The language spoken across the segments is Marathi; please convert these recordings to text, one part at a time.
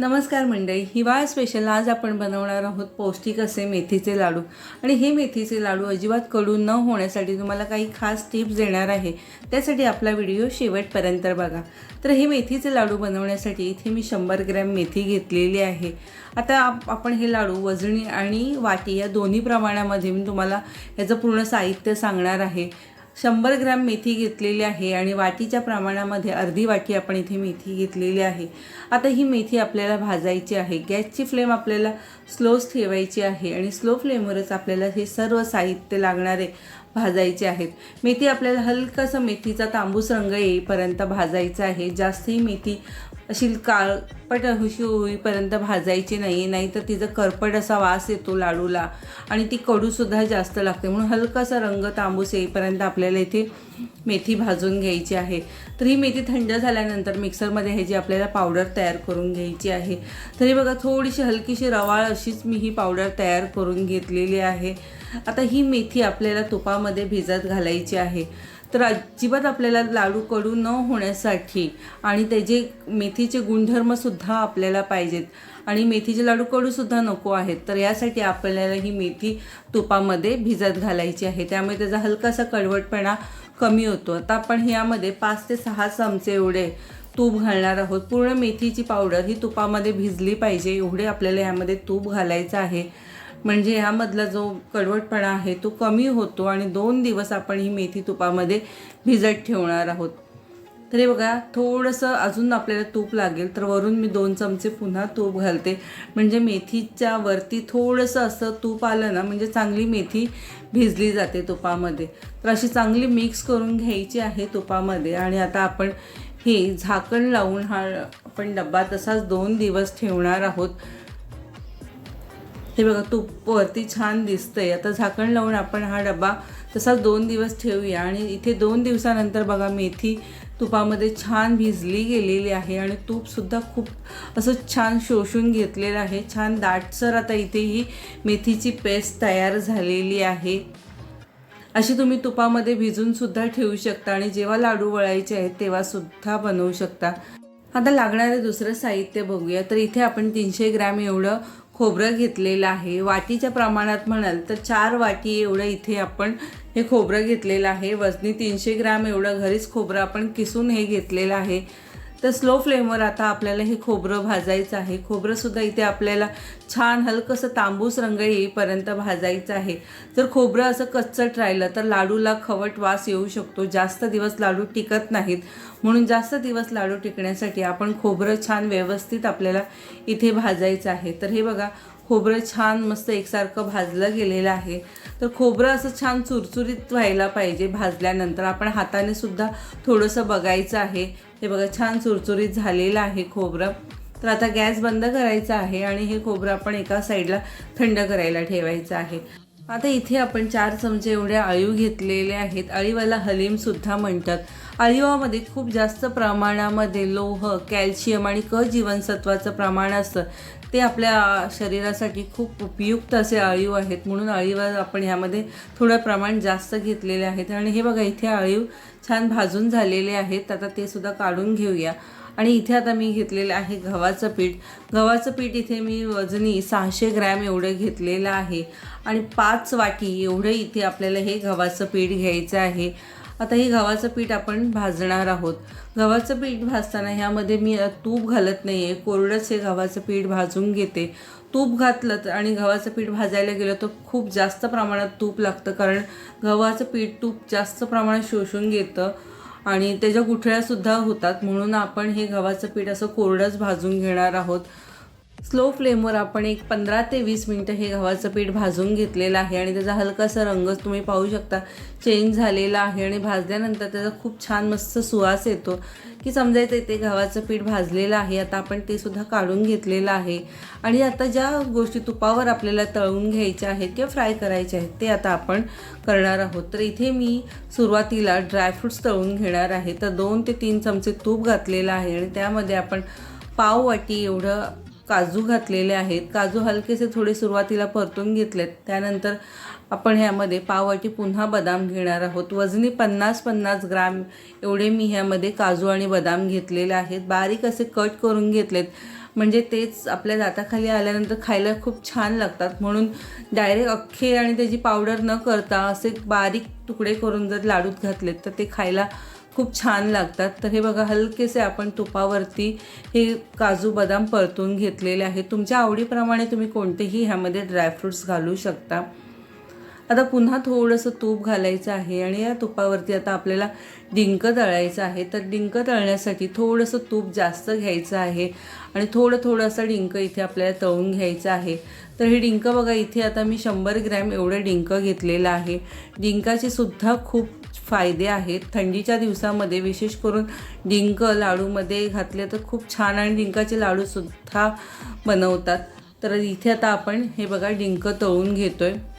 नमस्कार मंडळी हिवाळा स्पेशल आज आपण बनवणार आहोत पौष्टिक असे मेथीचे लाडू. आणि हे मेथीचे लाडू अजिबात कडू न होण्यासाठी तुम्हाला काही खास टिप्स देणार आहे. त्यासाठी आपला व्हिडिओ शेवटपर्यंत बघा. तर हे मेथीचे लाडू बनवण्यासाठी इथे मी शंभर ग्रॅम मेथी घेतलेली आहे. आता आप- आपण हे लाडू वजणी आणि वाटी या दोन्ही प्रमाणामध्ये मी तुम्हाला याचं पूर्ण साहित्य सांगणार आहे. शंभर ग्रॅम मेथी घेतलेली आहे आणि वाटीच्या प्रमाणामध्ये अर्धी वाटी आपण इथे मेथी घेतलेली आहे. आता ही मेथी आपल्याला भाजायची आहे. गॅसची फ्लेम आपल्याला स्लोच ठेवायची आहे आणि स्लो फ्लेमवरच आपल्याला हे सर्व साहित्य लागणारे भाजायचे आहेत. मेथी आपल्याला हलकासा मेथीचा तांबूस रंग येईपर्यंत भाजायचा आहे. जास्तही मेथी अशी काळपट हुशी होईपर्यंत भाजायची नाही नाही तर तिचा करपट असा वास येतो लाडूला आणि ती कडूसुद्धा जास्त लागते. म्हणून हलकासा रंग तांबूस येईपर्यंत आपल्याला इथे मेथी भाजून घ्यायची आहे. तर ही मेथी थंड झाल्यानंतर मिक्सरमध्ये ह्याची आपल्याला पावडर तयार करून घ्यायची आहे. तरी बघा थोडीशी हलकीशी रवाळ अशीच मी ही पावडर तयार करून घेतलेली आहे. आता ही मेथी आपल्याला तुपामध्ये भिजत घालायची आहे. तर अजिबात आपल्याला लाडू कडू न होण्यासाठी आणि त्याचे मेथीचे गुणधर्मसुद्धा आपल्याला पाहिजेत आणि मेथीचे लाडू कडूसुद्धा नको आहेत तर यासाठी आपल्याला ही मेथी तुपामध्ये भिजत घालायची आहे. त्यामुळे त्याचा हलकासा कडवटपणा कमी होतो. आता आपण यामध्ये पाच ते सहा चमचे एवढे तूप घालणार आहोत. पूर्ण मेथीची पावडर ही तुपामध्ये भिजली पाहिजे. एवढे आपल्याला यामध्ये तूप घालायचं आहे. म्हणजे ह्यामधला जो कडवटपणा आहे तो कमी होतो आणि दोन दिवस आपण ही मेथी तुपामध्ये भिजत ठेवणार आहोत. तर हे बघा थोडंसं अजून आपल्याला तूप लागेल तर वरून मी दोन चमचे पुन्हा तूप घालते. म्हणजे मेथीच्या वरती थोडंसं असं तूप आलं ना म्हणजे चांगली मेथी भिजली जाते तुपामध्ये. तर अशी चांगली मिक्स करून घ्यायची आहे तुपामध्ये आणि आता आपण हे झाकण लावून हा आपण डब्बा तसाच दोन दिवस ठेवणार आहोत. हे बघा तूप वरती छान दिसतंय. आता झाकण लावून आपण हा डबा तसाच दोन दिवस ठेवूया. आणि इथे दोन दिवसानंतर बघा मेथी तुपामध्ये छान भिजली गेलेली आहे आणि तूपसुद्धा खूप असं छान शोषून घेतलेलं आहे. छान दाटसर आता इथे ही मेथीची पेस्ट तयार झालेली आहे. अशी तुम्ही तुपामध्ये भिजून सुद्धा ठेवू शकता आणि जेव्हा लाडू वळायचे आहेत तेव्हा सुद्धा बनवू शकता. आता लागणारं दुसरं साहित्य बघूया. तर इथे आपण तीनशे ग्रॅम एवढं खोबरं घेतलेलं आहे. वाटीच्या प्रमाणात म्हणाल तर चार वाटी एवढं इथे आपण हे खोबरं घेतलेलं आहे. वजनी तीनशे ग्रॅम एवढं घरीच खोबरं आपण किसून हे घेतलेलं आहे. तर स्लो फ्लेमवर आता आपल्याला हे खोबरं भाजायचं आहे. खोबरंसुद्धा इथे आपल्याला छान हलकंसं तांबूस रंग येईपर्यंत भाजायचं आहे. जर खोबरं असं कच्चट राहिलं तर लाडूला खवट वास येऊ शकतो. जास्त दिवस लाडू टिकत नाहीत. म्हणून जास्त दिवस लाडू टिकण्यासाठी आपण खोबरं छान व्यवस्थित आपल्याला इथे भाजायचं आहे. तर हे बघा खोबरं छान मस्त एकसारखं भाजलं गेलेलं आहे. तर खोबरं असं छान चुरचुरीत व्हायला पाहिजे भाजल्यानंतर. आपण हाताने सुद्धा थोडंसं बघायचं आहे. हे बघा छान चुरचुरीत झालेलं आहे खोबरं. तर आता गॅस बंद करायचा आहे आणि हे खोबरं आपण एका साईडला थंड करायला ठेवायचं आहे. आता इथे आपण चार चमचे एवढ्या अळीव घेतलेले आहेत. अळीवाला हलीमसुद्धा म्हणतात. अळीवामध्ये खूप जास्त प्रमाणामध्ये लोह कॅल्शियम आणि क जीवनसत्वाचं प्रमाण असतं. ते आपल्या शरीरासाठी खूप उपयुक्त असे अळीव आहेत. म्हणून अळीव आपण ह्यामध्ये थोडं प्रमाण जास्त घेतलेले आहेत. आणि हे बघा इथे अळीव छान भाजून झालेले आहेत. आता ते सुद्धा काढून घेऊया. आणि इथे आता मी घेतलेलं आहे गव्हाचं पीठ. गव्हाचं पीठ इथे मी वजनी सहाशे ग्रॅम एवढं घेतलेलं आहे. आणि पाच वाटी एवढं इथे आपल्याला हे गव्हाचं पीठ घ्यायचं आहे. आता हे गव्हाचं पीठ आपण भाजणार आहोत. गव्हाचं पीठ भाजताना ह्यामध्ये मी तूप घालत नाही आहे कोरडंच हे गव्हाचं पीठ भाजून घेते. तूप घातलं तर आणि गव्हाचं पीठ भाजायला गेलं तर खूप जास्त प्रमाणात तूप लागतं. कारण गव्हाचं पीठ तूप जास्त प्रमाणात शोषून घेतं आणि त्याच्या गुठळ्यासुद्धा होतात. म्हणून आपण हे गव्हाचं पीठ असं कोरडंच भाजून घेणार आहोत. स्लो फ्लेमवर आपण एक पंधरा ते वीस मिनटं हे गव्हाचं पीठ भाजून घेतलेलं आहे आणि त्याचा हलकासा रंग तुम्ही पाहू शकता. चेंज झालेला आहे आणि भाजल्यानंतर त्याचा खूप छान मस्त सुवास येतो. की समजायचं ते गव्हाचं पीठ भाजलेलं आहे. आता आपण ते सुद्धा काढून घेतलेलं आहे. आणि आता ज्या गोष्टी तुपावर आपल्याला तळून घ्यायच्या आहेत किंवा फ्राय करायच्या आहेत ते आता आपण करणार आहोत. तर इथे मी सुरुवातीला ड्रायफ्रूट्स तळून घेणार आहे. तर दोन ते तीन चमचे तूप घातलेलं आहे आणि त्यामध्ये आपण पाव वाटी एवढं काजू घातलेले आहेत. काजू हलकेसे थोडे सुरुवातीला परतून घेतलेत. त्यानंतर आपण ह्यामध्ये पाववाटी पुन्हा बदाम घेणार आहोत. वजनी पन्नास पन्नास ग्राम एवढे मी ह्यामध्ये काजू आणि बदाम घेतलेले आहेत. बारीक असे कट करून घेतलेत. म्हणजे तेच आपल्या दाताखाली आल्यानंतर खायला खूप छान लागतात. म्हणून डायरेक्ट अख्खे आणि त्याची पावडर न करता असे बारीक तुकडे करून जर लाडूत घातलेत तर ते खायला खूप छान लागतात. तर हे बघा हलकेसे आपण तुपावरती हे काजू बदाम परतून घेतलेले आहे तुमच्या आवडीप्रमाणे तुम्ही कोणतेही ह्यामध्ये ड्रायफ्रूट्स घालू शकता. आता पुन्हा थोडंसं तूप घालायचं आहे आणि या तुपावरती आता आपल्याला डिंक तळायचं आहे. तर डिंक तळण्यासाठी थोडंसं तूप जास्त घ्यायचं आहे आणि थोडं थोडंसं डिंक इथे आपल्याला तळून घ्यायचं आहे. तर हे डिंक बघा इथे आता मी शंभर ग्रॅम एवढं डिंक घेतलेलं आहे. डिंकाचे सुद्धा खूप फायदे आहेत. थंडीच्या दिवसामध्ये विशेष करून डिंक लाडूमध्ये घातले तर खूप छान आणि डिंकाचे लाडूसुद्धा बनवतात. तर इथे आता आपण हे बघा डिंक तळून घेतो आहे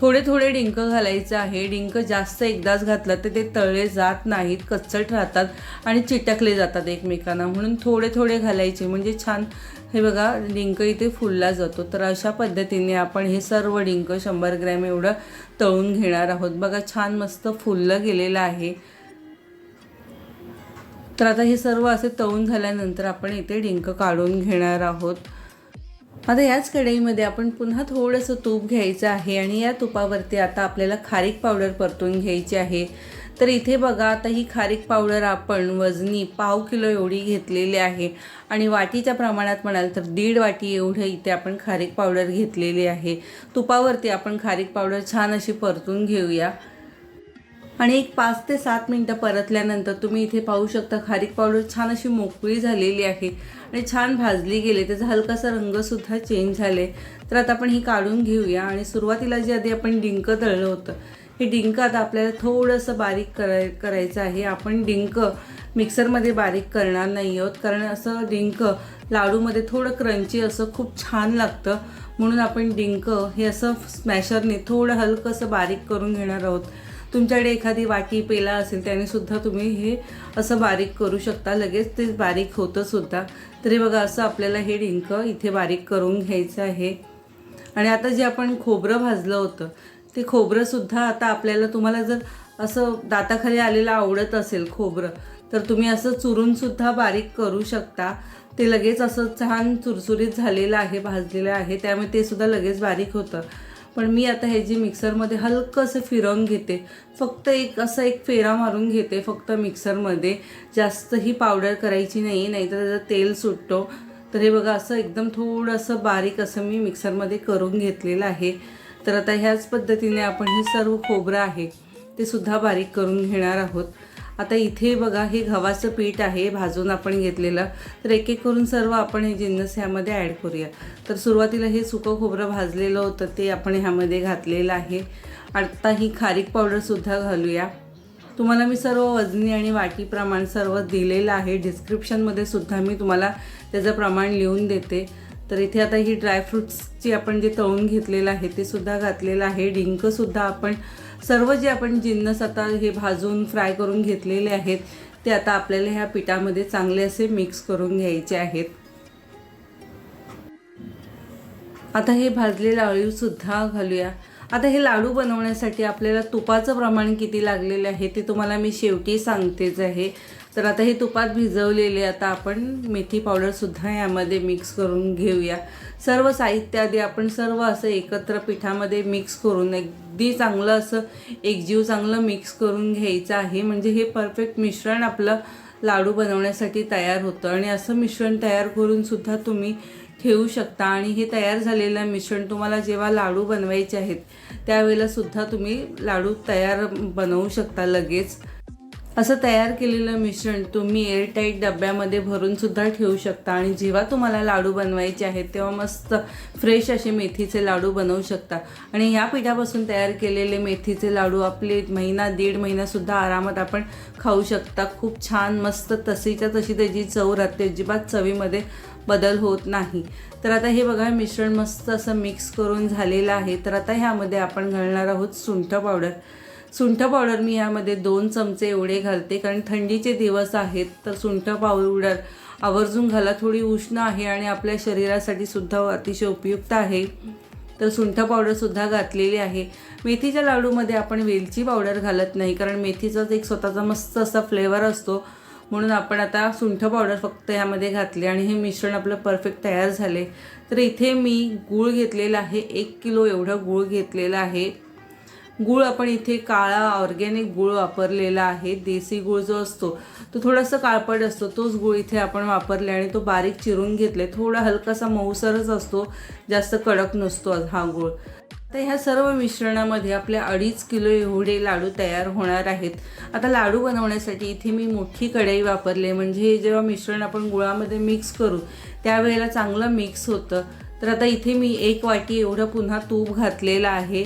थोडे थोडे डिंक घालायचं आहे. डिंक जास्त एकदाच घातलं तर ते तळले जात नाहीत कच्चट राहतात आणि चिटकले जातात एकमेकांना. म्हणून थोडे थोडे घालायचे. म्हणजे छान हे बघा डिंक इथे फुलला जातो. तर अशा पद्धतीने आपण हे सर्व डिंक शंभर ग्रॅम एवढं तळून घेणार आहोत. बघा छान मस्त फुललं गेलेलं आहे. तर आता हे सर्व असे तळून झाल्यानंतर आपण इथे डिंक काढून घेणार आहोत. आता याच कढईमध्ये आपण पुन्हा थोडंसं तूप घ्यायचं आहे आणि या तुपावरती आता आपल्याला खारीक पावडर परतून घ्यायची आहे. तर इथे बघा आता ही खारीक पावडर आपण वजनी पाव किलो एवढी घेतलेली आहे. आणि वाटीच्या प्रमाणात म्हणाल तर दीड वाटी एवढं इथे आपण खारीक पावडर घेतलेली आहे. तुपावरती आपण खारीक पावडर छान अशी परतून घेऊया. आणि एक पाच ते सात मिनटं परतल्यानंतर तुम्ही इथे पाहू शकता खारीक पावडर छान अशी मोकळी झालेली आहे. आणि छान भाजली गेले त्याचा हलकासा रंगसुद्धा चेंज झाले. तर आता आपण ही काढून घेऊया. आणि सुरुवातीला जे आधी आपण डिंक तळलं होतं हे डिंक आता आपल्याला थोडंसं बारीक कराय करायचं आहे. आपण डिंक मिक्सरमध्ये बारीक करणार नाही आहोत. कारण असं डिंक लाडूमध्ये थोडं क्रंची असं खूप छान लागतं. म्हणून आपण डिंक हे असं स्मॅशरने थोडं हलकंसं बारीक करून घेणार आहोत. तुमच्याकडे एखादी वाटी पेला असेल त्याने सुद्धा तुम्ही हे असं बारीक करू शकता. लगेच ते बारीक होतं सुद्धा. तरी बघा असं आपल्याला हे डिंक इथे बारीक करून घ्यायचं आहे. आणि आता जे आपण खोबरं भाजलं होतं ते खोबरंसुद्धा आता आपल्याला तुम्हाला जर असं दाताखाली आलेलं आवडत असेल खोबरं तर तुम्ही असं चुरूनसुद्धा बारीक करू शकता. ते लगेच असं छान चुरचुरीत झालेलं आहे भाजलेलं आहे. त्यामुळे ते सुद्धा लगेच बारीक होतं. पण मी आता हे जे मिक्सरमध्ये हलकं असं फिरवून घेते फक्त एक असं एक फेरा मारून घेते फक्त मिक्सरमध्ये. जास्त ही पावडर करायची नाही नाहीतर त्याचं तेल सुटतो तर हे बघा असं एकदम थोडंसं बारीक असं मी मिक्सरमध्ये करून घेतलेलं आहे. तर आता ह्याच पद्धतीने आपण हे सर्व खोबरं आहे ते सुद्धा बारीक करून घेणार आहोत. आता इथे बघा हे गव्हाचं पीठ आहे भाजून आपण घेतलेलं. तर एक एक करून सर्व आपण हे जिन्नस ह्यामध्ये ॲड करूया. तर सुरुवातीला हे सुकं खोबरं भाजलेलं होतं ते आपण ह्यामध्ये घातलेलं आहे. आता ही खारीक पावडरसुद्धा घालूया. तुम्हाला मी सर्व वजनी आणि वाटी प्रमाण सर्व दिलेलं आहे. डिस्क्रिप्शनमध्ये सुद्धा मी तुम्हाला त्याचं प्रमाण लिहून देते. तर इथे आता ही ड्रायफ्रूट्सची आपण जे तळून घेतलेलं आहे ते सुद्धा घातलेलं आहे. डिंकसुद्धा आपण सर्व जे आपण जिन्नस आता हे भाजून फ्राय करून घेतलेले आहेत ते आता आपल्याला ह्या पिठामध्ये चांगले असे मिक्स करून घ्यायचे आहेत. आता हे भाजलेले अळीवसुद्धा घालूया. आता हे लाडू बनवण्यासाठी आपल्याला तुपाचं प्रमाण किती लागलेलं आहे ते तुम्हाला मी शेवटी सांगतेच आहे. तर आता हे तुपात भिजवलेले आता आपण मेथी पावडरसुद्धा यामध्ये मिक्स करून घेऊया. सर्व साहित्य आधी आपण सर्व असं एकत्र पिठामध्ये मिक्स करून अगदी चांगलं असं एकजीव चांगलं मिक्स करून घ्यायचं आहे. म्हणजे हे परफेक्ट मिश्रण आपलं लाडू बनवण्यासाठी तयार होतं आणि असं मिश्रण तयार करूनसुद्धा तुम्ही ठेवू शकता. आणि हे तयार झालेलं मिश्रण तुम्हाला जेव्हा लाडू बनवायचे आहेत त्यावेळेलासुद्धा तुम्ही लाडू तयार बनवू शकता लगेच. असं तयार केलेलं मिश्रण तुम्ही एअरटाईट डब्यामध्ये भरून सुद्धा ठेवू शकता. आणि जेव्हा तुम्हाला लाडू बनवायचे आहेत तेव्हा मस्त फ्रेश असे मेथीचे लाडू बनवू शकता. आणि या पिठापासून तयार केलेले मेथीचे लाडू आपले महिना दीड महिनासुद्धा आरामात आपण खाऊ शकता. खूप छान मस्त तशीच्या तशी त्याची चव राहते. अजिबात चवीमध्ये बदल होत नाही. तर आता हे बघा मिश्रण मस्त असं मिक्स करून झालेलं आहे. तर आता ह्यामध्ये आपण घालणार आहोत सुंठ पावडर. सुंठ पावडर मी यामध्ये दोन चमचे एवढे घालते. कारण थंडीचे दिवस आहेत तर सुंठ पावडर आवर्जून घाला. थोडी उष्ण आहे आणि आपल्या शरीरासाठी सुद्धा अतिशय उपयुक्त आहे. तर सुंठ पावडरसुद्धा घातलेली आहे. मेथीच्या लाडूमध्ये आपण वेलची पावडर घालत नाही कारण मेथीचाच एक स्वतःचा मस्त असा फ्लेवर असतो. म्हणून आपण आता सुंठ पावडर फक्त ह्यामध्ये घातले आणि हे मिश्रण आपलं परफेक्ट तयार झाले. तर इथे मी गूळ घेतलेला आहे. एक किलो एवढं गूळ घेतलेला आहे. गूळ आपण इथे काळा ऑर्गॅनिक गूळ वापरलेला आहे देसी गूळ जो असतो तो थोडासा काळपट असतो तोच गूळ इथे आपण वापरला आणि तो बारीक चिरून घेतले. थोडा हलकासा मऊसरच असतो जास्त कडक नसतो हा गूळ. तर ह्या सर्व मिश्रणामध्ये आपल्या अडीच किलो एवढे लाडू तयार होणार आहेत. आता लाडू बनवण्यासाठी इथे मी मोठी कढई वापरले म्हणजे हे जेव्हा मिश्रण आपण गुळामध्ये मिक्स करू त्यावेळेला चांगलं मिक्स होतं. तर आता इथे मी एक वाटी एवढं पुन्हा तूप घातलेलं आहे.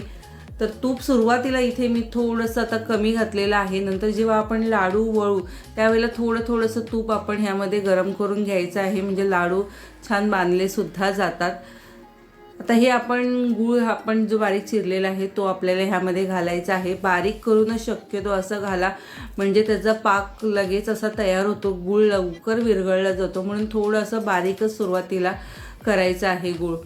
तर तूप सुरुवातीला इथे मी थोडंसं आता कमी घातलेलं आहे. नंतर जेव्हा आपण लाडू वळू त्यावेळेला थोडं थोडंसं तूप आपण ह्यामध्ये गरम करून घ्यायचं आहे. म्हणजे लाडू छान बांधले सुद्धा जातात. आता हे आपण गूळ आपण जो बारीक चिरलेला आहे तो आपल्याला ह्यामध्ये घालायचा आहे. बारीक करूनच शक्यतो असं घाला. म्हणजे त्याचा पाक लगेच असा तयार होतो. गूळ लवकर विरघळला जातो. म्हणून थोडं असं बारीकच सुरुवातीला करायचं आहे गूळ.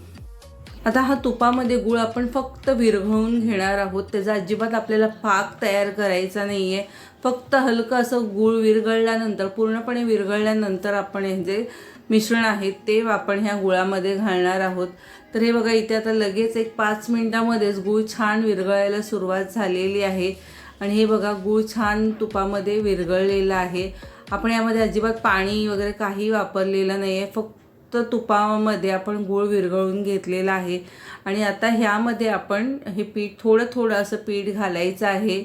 आता हा तुपामध्ये गूळ आपण फक्त विरघळून घेणार आहोत. त्याचा अजिबात आपल्याला पाक तयार करायचा नाही आहे फक्त हलकं असं गूळ विरघळल्यानंतर पूर्णपणे विरघळल्यानंतर आपण हे जे मिश्रण आहे ते आपण ह्या गुळामध्ये घालणार आहोत. तर हे बघा इथे आता लगेच एक पाच मिनटामध्येच गूळ छान विरघळायला सुरुवात झालेली आहे. आणि हे बघा गूळ छान तुपामध्ये विरघळलेला आहे. आपण यामध्ये अजिबात पाणी वगैरे काही वापरलेलं नाही आहे फक्त तुपामध्ये आपण गूळ विरघळून घेतलेला आहे. आणि आता ह्यामध्ये आपण हे पीठ थोडं थोडं असं पीठ घालायचं आहे.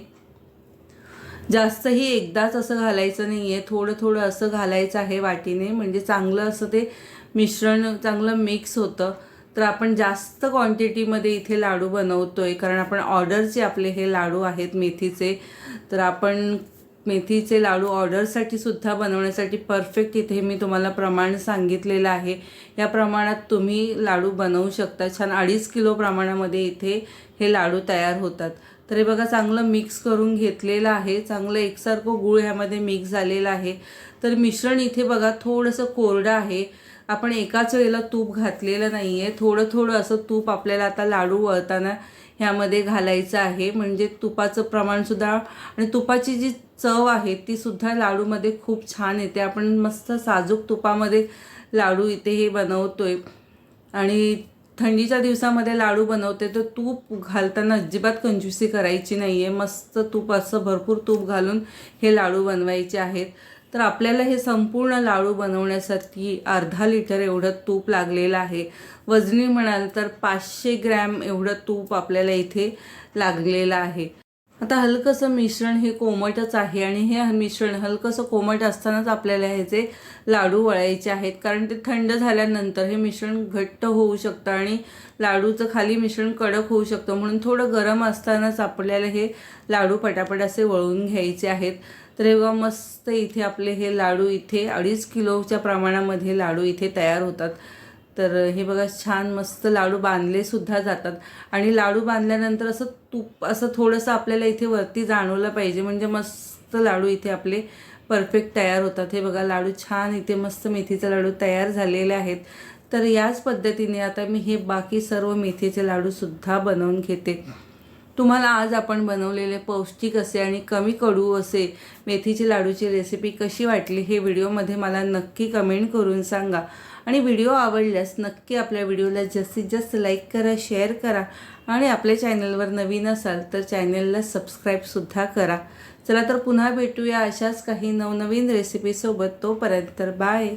जास्तही एकदाच असं घालायचं नाही आहे थोडं थोडं असं घालायचं आहे वाटीने. म्हणजे चांगलं असं ते मिश्रण चांगलं मिक्स होतं. तर आपण जास्त क्वांटिटीमध्ये इथे लाडू बनवतो आहे कारण आपण ऑर्डरचे आपले हे लाडू आहेत मेथीचे. तर आपण मेथीचे लाडू ऑर्डरसाठी सुद्धा बनवण्यासाठी परफेक्ट इथे मी तुम्हाला प्रमाण सांगितलेलं आहे. या प्रमाणात तुम्ही लाडू बनवू शकता. छान अडीच किलो प्रमाणामध्ये इथे हे लाडू तयार होतात. तर हे बघा चांगलं मिक्स करून घेतलेलं आहे. चांगलं एकसारखं गूळ ह्यामध्ये मिक्स झालेलं आहे. तर मिश्रण इथे बघा थोडंसं कोरडं आहे. आपण एकाच वेळेला तूप घातलेलं नाही आहे थोडं थोडं असं तूप आपल्याला आता लाडू वळताना ह्यामध्ये घालायचं आहे. म्हणजे तुपाचं प्रमाणसुद्धा आणि तुपाची जी चव आहे ती सुद्धा लाडूमध्ये खूप छान येते. आपण मस्त साजूक तुपामध्ये लाडू इथे हे बनवतो आहे आणि थंडीच्या दिवसामध्ये लाडू बनवते तर तूप घालताना अजिबात कंजूसी करायची नाही आहे मस्त तूप असं भरपूर तूप घालून हे लाडू बनवायचे आहेत. तर आपल्याला हे संपूर्ण लाडू बनवण्यासाठी अर्धा लिटर एवढं तूप लागलेलं आहे. वजनी म्हणाल तर पाचशे ग्रॅम एवढं तूप आपल्याला इथे लागलेलं आहे. आता हलकंसं मिश्रण हे कोमटच आहे आणि हे मिश्रण हलकंसं कोमट असतानाच आपल्याला ह्याचे लाडू वळायचे आहेत. कारण ते थंड झाल्यानंतर हे मिश्रण घट्ट होऊ शकतं आणि लाडूचं खाली मिश्रण कडक होऊ शकतं. म्हणून थोडं गरम असतानाच आपल्याला हे लाडू पटापट असे वळून घ्यायचे आहेत. तर हे मस्त इथे आपले हे लाडू इथे अडीच किलोच्या प्रमाणामध्ये लाडू इथे तयार होतात. तर हे बघा छान मस्त लाडू बांधले सुद्धा जातात. आणि लाडू बांधल्यानंतर असं तूप असं थोडंसं आपल्याला इथे वरती जाणवलं पाहिजे. म्हणजे मस्त लाडू इथे आपले परफेक्ट तयार होतात. हे बघा लाडू छान इथे मस्त मेथीचे लाडू तयार झालेले आहेत. तर याच पद्धतीने आता मी हे बाकी सर्व मेथीचे लाडूसुद्धा बनवून घेते. तुम्हाला आज आपण बनवलेले पौष्टिक असे आणि कमी कडू असे मेथीचे लाडूची रेसिपी कशी वाटली हे व्हिडिओमध्ये मला नक्की कमेंट करून सांगा. आणि व्हिडिओ आवडल्यास नक्की आपल्या व्हिडिओला जास्तीत जास्त लाईक करा शेअर करा आणि आपल्या चॅनलवर नवीन असाल तर चॅनलला सबस्क्राईबसुद्धा करा. चला तर पुन्हा भेटूया अशाच काही नवनवीन रेसिपीसोबत तोपर्यंत बाय